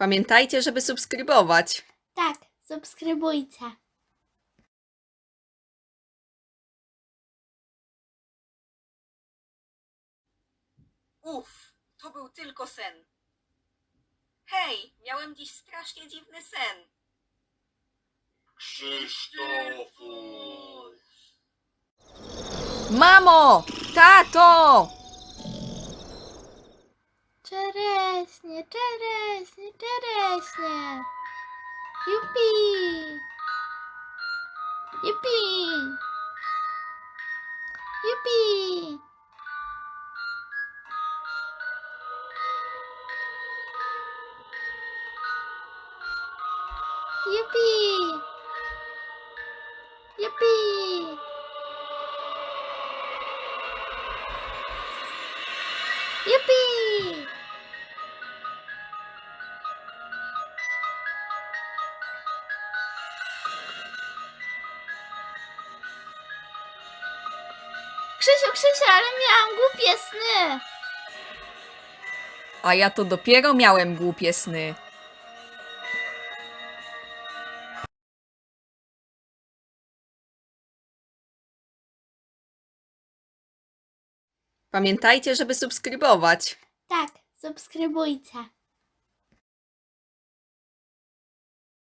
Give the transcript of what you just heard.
Pamiętajcie, żeby subskrybować. Tak, subskrybujcie. Uff, to był tylko sen. Hej, miałem dziś strasznie dziwny sen. Krzysztofuś! Mamo! Tato! Czereśnie, czereśnie, Интересно, интересно. Юпи! Юпи! Юпи! Юпи! Юпи! Юпи! Krzysiu, Krzysiu, ale miałam głupie sny. A ja to dopiero miałem głupie sny. Pamiętajcie, żeby subskrybować. Tak, subskrybujcie.